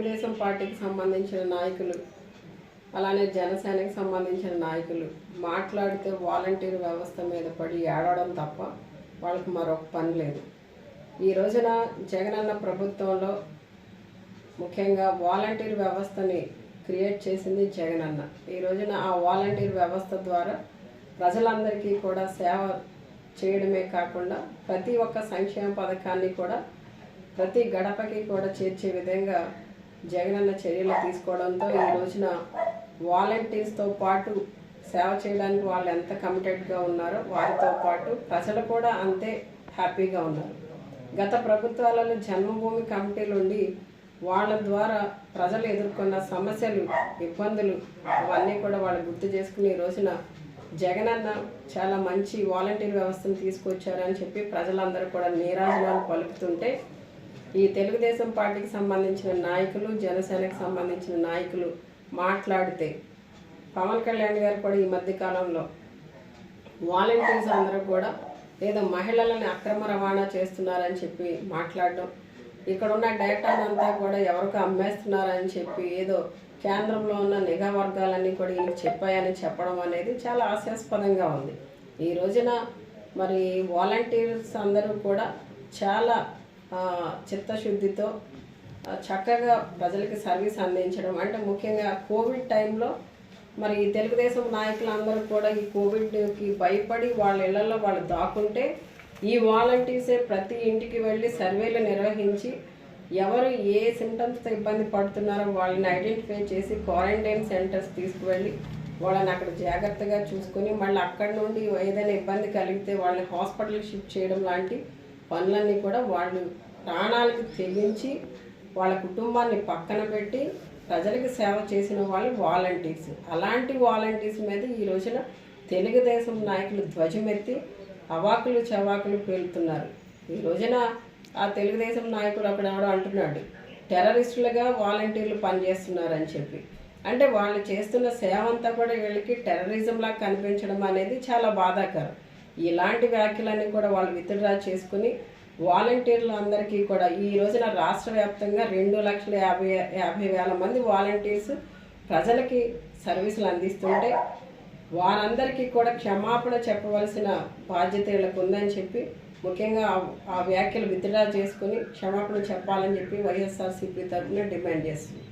పార్టీకి సంబంధించిన నాయకులు అలానే జనసేనకి సంబంధించిన నాయకులు మాట్లాడితే వాలంటీర్ వ్యవస్థ మీద పడి ఏడవడం తప్ప వాళ్ళకి మరొక పని లేదు. ఈ రోజున జగనన్న ప్రభుత్వంలో ముఖ్యంగా వాలంటీర్ వ్యవస్థని క్రియేట్ చేసింది జగనన్న ఈ రోజున ఆ వాలంటీర్ వ్యవస్థ ద్వారా ప్రజలందరికీ కూడా సేవ చేయడమే కాకుండా ప్రతి ఒక్క సంక్షేమ పథకాన్ని కూడా ప్రతి గడపకి కూడా చేర్చే విధంగా జగనన్న చర్యలు తీసుకోవడంతో ఈ రోజున వాలంటీర్స్తో పాటు సేవ చేయడానికి వాళ్ళు ఎంత కమిటెడ్గా ఉన్నారో వారితో పాటు ప్రజలు కూడా అంతే హ్యాపీగా ఉన్నారు. గత ప్రభుత్వాలలో జన్మభూమి కమిటీలు ఉండి వాళ్ళ ద్వారా ప్రజలు ఎదుర్కొన్న సమస్యలు ఇబ్బందులు అవన్నీ కూడా వాళ్ళు గుర్తు చేసుకుని ఈ రోజున జగనన్న చాలా మంచి వాలంటీర్ వ్యవస్థను తీసుకొచ్చారని చెప్పి ప్రజలందరూ కూడా నీరాజనాలు పలుకుతుంటే ఈ తెలుగుదేశం పార్టీకి సంబంధించిన నాయకులు జనసేనకు సంబంధించిన నాయకులు మాట్లాడితే పవన్ కళ్యాణ్ గారు కూడా ఈ మధ్య కాలంలో వాలంటీర్స్ అందరూ కూడా ఏదో మహిళలని అక్రమ రవాణా చేస్తున్నారని చెప్పి మాట్లాడడం ఇక్కడ ఉన్న డేటాను అంతా కూడా ఎవరికి అమ్మేస్తున్నారని చెప్పి ఏదో కేంద్రంలో ఉన్న నిఘా వర్గాలన్నీ కూడా ఈయన చెప్పాయని చెప్పడం అనేది చాలా హాస్యాస్పదంగా ఉంది. ఈ రోజున మరి వాలంటీర్స్ అందరూ కూడా చాలా చిత్తశుద్ధితో చక్కగా ప్రజలకి సర్వీస్ అందించడం. అంటే ముఖ్యంగా కోవిడ్ టైంలో మరి ఈ తెలుగుదేశం నాయకులందరూ కూడా ఈ కోవిడ్కి భయపడి వాళ్ళ ఇళ్ళలో వాళ్ళు దాక్కుంటే ఈ వాలంటీర్సే ప్రతి ఇంటికి వెళ్ళి సర్వేలు నిర్వహించి ఎవరు ఏ సిమ్టమ్స్తో ఇబ్బంది పడుతున్నారో వాళ్ళని ఐడెంటిఫై చేసి క్వారంటైన్ సెంటర్స్ తీసుకువెళ్ళి వాళ్ళని అక్కడ జాగ్రత్తగా చూసుకొని మళ్ళీ అక్కడి నుండి ఏదైనా ఇబ్బంది కలిగితే వాళ్ళని హాస్పిటల్కి షిఫ్ట్ చేయడం లాంటి పనులన్నీ కూడా వాళ్ళు ప్రాణాలకు తెగించి వాళ్ళ కుటుంబాన్ని పక్కన పెట్టి ప్రజలకు సేవ చేసిన వాళ్ళు వాలంటీర్స్. అలాంటి వాలంటీర్స్ మీద ఈ రోజున తెలుగుదేశం నాయకులు ధ్వజమెత్తి అవాకులు చవాకులు పేలుతున్నారు. ఈ రోజున ఆ తెలుగుదేశం నాయకుడు అక్కడ ఎవడో అంటున్నాడు టెర్రరిస్టులుగా వాలంటీర్లు పనిచేస్తున్నారని చెప్పి. అంటే వాళ్ళు చేస్తున్న సేవ అంతా కూడా వీళ్ళకి టెర్రరిజంలా కనిపించడం అనేది చాలా బాధాకరం. ఇలాంటి వ్యాఖ్యలన్నీ కూడా వాళ్ళు విత్డ్రా చేసుకుని వాలంటీర్లు అందరికీ కూడా ఈ రోజున రాష్ట్ర వ్యాప్తంగా రెండు లక్షల యాభై యాభై వేల మంది వాలంటీర్స్ ప్రజలకి సర్వీసులు అందిస్తుంటే వారందరికీ కూడా క్షమాపణ చెప్పవలసిన బాధ్యత వీళ్ళకు ఉందని చెప్పి ముఖ్యంగా ఆ- ఆ వ్యాఖ్యలు విత్డ్రా చేసుకుని క్షమాపణ చెప్పాలని చెప్పి వైఎస్ఆర్సీపీ తరఫున డిమాండ్ చేస్తుంది.